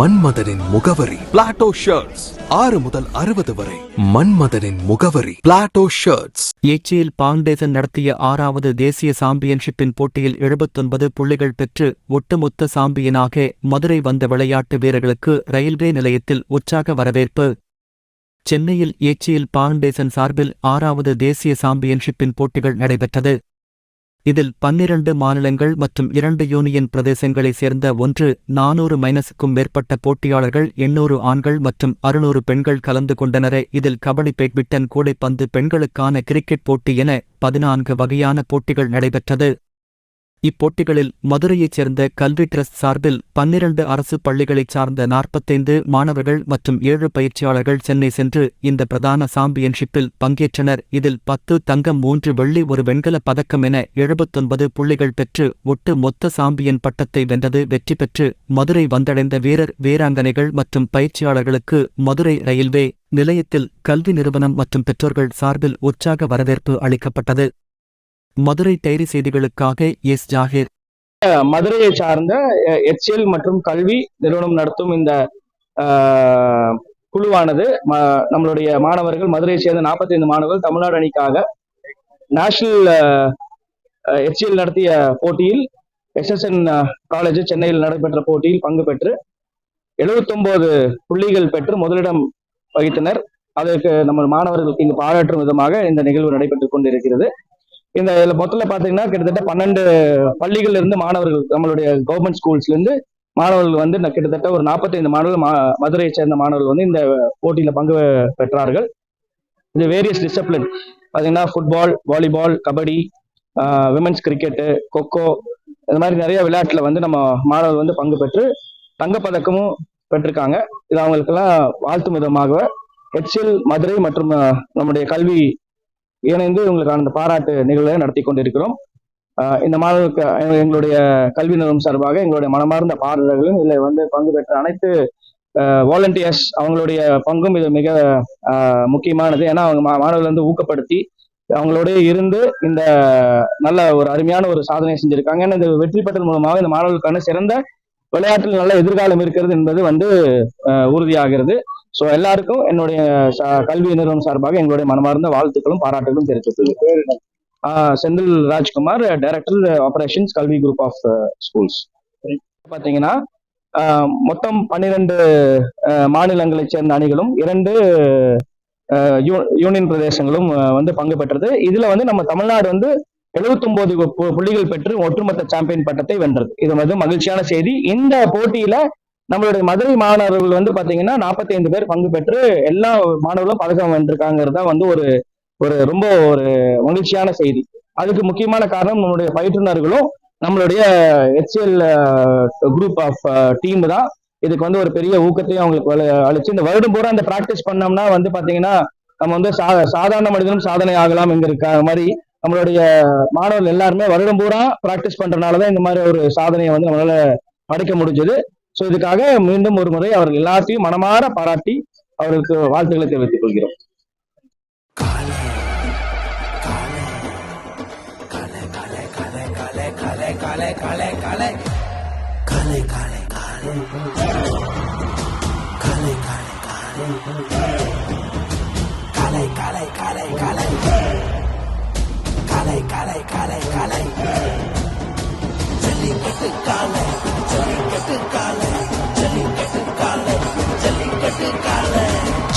மன்மதனின் முகவரி. Plato shirts ஆறு முதல் அறுபது வரை. மன்மதனின் முகவரி. பிளாட்டோ ஷர்ட்ஸ் எச்சியில் பாண்டேசன் நடத்திய ஆறாவது தேசிய சாம்பியன்ஷிப்பின் போட்டியில் எழுபத்தொன்பது புள்ளிகள் பெற்று ஒட்டுமொத்த சாம்பியனாக மதுரை வந்த விளையாட்டு வீரர்களுக்கு ரயில்வே நிலையத்தில் உற்சாக வரவேற்பு. சென்னையில் ஏச்சியில் பாண்டேசன் சார்பில் ஆறாவது தேசிய சாம்பியன்ஷிப்பின் போட்டிகள் நடைபெற்றது. இதில் பன்னிரண்டு மாநிலங்கள் மற்றும் இரண்டு யூனியன் பிரதேசங்களைச் சேர்ந்த ஒன்று நானூறு மைனஸுக்கும் மேற்பட்ட போட்டியாளர்கள் எண்ணூறு ஆண்கள் மற்றும் அறுநூறு பெண்கள் கலந்து கொண்டனர். இதில் கபடி பேட்மிண்டன் கூடைப்பந்து பெண்களுக்கான கிரிக்கெட் போட்டி என பதினான்கு வகையான போட்டிகள் நடைபெற்றது. இப்போட்டிகளில் மதுரையைச் சேர்ந்த கல்வி ட்ரஸ்ட் சார்பில் பன்னிரண்டு அரசு பள்ளிகளைச் சார்ந்த நாற்பத்தைந்து மாணவர்கள் மற்றும் ஏழு பயிற்சியாளர்கள் சென்னை சென்று இந்த பிரதான சாம்பியன்ஷிப்பில் பங்கேற்றனர். இதில் பத்து தங்கம் மூன்று வெள்ளி ஒரு வெண்கல பதக்கம் என எழுபத்தொன்பது புள்ளிகள் பெற்று ஒட்டு மொத்த சாம்பியன் பட்டத்தை வென்றது. வெற்றி பெற்று மதுரை வந்தடைந்த வீரர் வீராங்கனைகள் மற்றும் பயிற்சியாளர்களுக்கு மதுரை ரயில்வே நிலையத்தில் கல்வி நிறுவனம் மற்றும் பெற்றோர்கள் சார்பில் உற்சாக வரவேற்பு அளிக்கப்பட்டது. மதுரை டைரி செய்திகளுக்காக எஸ் ஜாகிர். மதுரையை சார்ந்த எச்எல் மற்றும் கல்வி நிறுவனம் நடத்தும் இந்த குழுவானது நம்மளுடைய மாணவர்கள் மதுரையை சேர்ந்த 45 மாணவர்கள் தமிழ்நாடு அணிக்காக நேஷனல் எச்எல் நடத்திய போட்டியில் எஸ்எஸ்என் காலேஜ் சென்னையில் நடைபெற்ற போட்டியில் பங்கு பெற்று 79 புள்ளிகள் பெற்று முதலிடம் வகித்தனர். அதற்கு நம்ம மாணவர்களுக்கு இங்கு பாராட்டும் விதமாக இந்த நிகழ்வு நடைபெற்றுக் கொண்டிருக்கிறது. இந்த இதுல மொத்தத்துல பாத்தீங்கன்னா கிட்டத்தட்ட பன்னெண்டு பள்ளிகள்ல இருந்து மாணவர்கள் நம்மளுடைய கவர்மெண்ட் ஸ்கூல்ஸ்ல இருந்து மாணவர்கள் வந்து கிட்டத்தட்ட ஒரு 45 மாணவர்கள் மா- மதுரையை சேர்ந்த மாணவர்கள் வந்து இந்த போட்டியில பங்கு பெற்றார்கள். இது வேரியஸ் டிசிப்ளின் பாத்தீங்கன்னா football volleyball kabaddi women's cricket kho kho இந்த மாதிரி நிறைய விளையாட்டுல வந்து நம்ம மாணவர்கள் வந்து பங்கு பெற்று தங்கப்பதக்கமும் பெற்றிருக்காங்க. இது அவங்களுக்கெல்லாம் வாழ்த்தும் விதமாக எச்சில் மதுரை மற்றும் நம்முடைய கல்வி இணைந்து உங்களுக்கான இந்த பாராட்டு நிகழ்வை நடத்தி கொண்டிருக்கிறோம். இந்த மாணவருக்கு எங்களுடைய கல்வி நிறுவனம் சார்பாக எங்களுடைய மனமார்ந்த பாடல்களும் இதில் வந்து பங்கு பெற்ற அனைத்து வாலண்டியர்ஸ் அவங்களுடைய பங்கும் இது மிக முக்கியமானது. ஏன்னா அவங்க மா- மாணவர்கள் வந்து ஊக்கப்படுத்தி அவங்களோட இருந்து இந்த நல்ல ஒரு அருமையான ஒரு சாதனை செஞ்சிருக்காங்க. ஏன்னா இந்த வெற்றி பெற்றல் மூலமாக இந்த மாணவர்களுக்கான சிறந்த விளையாட்டில் நல்ல எதிர்காலம் இருக்கிறது என்பது வந்து உறுதியாகிறது. ஸோ எல்லாருக்கும் என்னுடைய கல்வி நிறுவனம் சார்பாக எங்களுடைய மனமார்ந்த வாழ்த்துக்களும் பாராட்டுகளும் தெரிவித்துள்ளது ஆஹ் Senthil Rajkumar director operations Kalvi group of schools பாத்தீங்கன்னா மொத்தம் பன்னிரெண்டு மாநிலங்களைச் சேர்ந்த அணிகளும் இரண்டு யூனியன் பிரதேசங்களும் வந்து பங்கு பெற்றது. இதுல வந்து நம்ம தமிழ்நாடு வந்து 79 பு- புள்ளிகள் பெற்று ஒட்டுமொத்த சாம்பியன் பட்டத்தை வென்றது. இது வந்து மகிழ்ச்சியான செய்தி. இந்த போட்டியில நம்மளுடைய மதுரை மாணவர்கள் வந்து பாத்தீங்கன்னா 45 பேர் பங்கு பெற்று எல்லா மாணவர்களும் பதக்கம் வென்றிருக்காங்கிறது தான் வந்து ஒரு ஒரு ரொம்ப ஒரு மகிழ்ச்சியான செய்தி. அதுக்கு முக்கியமான காரணம் நம்மளுடைய பயிற்றுனர்களும் நம்மளுடைய ஹெச்எல் குரூப் ஆஃப் டீம் தான். இதுக்கு வந்து ஒரு பெரிய ஊக்கத்தையும் அவங்களுக்கு அழிச்சு இந்த வருடம் பூரா இந்த ப்ராக்டிஸ் பண்ணோம்னா வந்து பாத்தீங்கன்னா நம்ம வந்து சா சாதாரண மனிதனும் சாதனை ஆகலாம் என்கிற மாதிரி நம்மளுடைய மாணவர்கள் எல்லாருமே வருடம் பூரா ப்ராக்டிஸ் பண்றதுனாலதான் இந்த மாதிரி ஒரு சாதனையை வந்து நம்மளால படைக்க முடிஞ்சது. ஸோ இதுக்காக மீண்டும் ஒரு முறை அவர்கள் எல்லாத்தையும் மனமாற பாராட்டி அவர்களுக்கு வாழ்த்துக்களை தெரிவித்துக் கொள்கிறோம்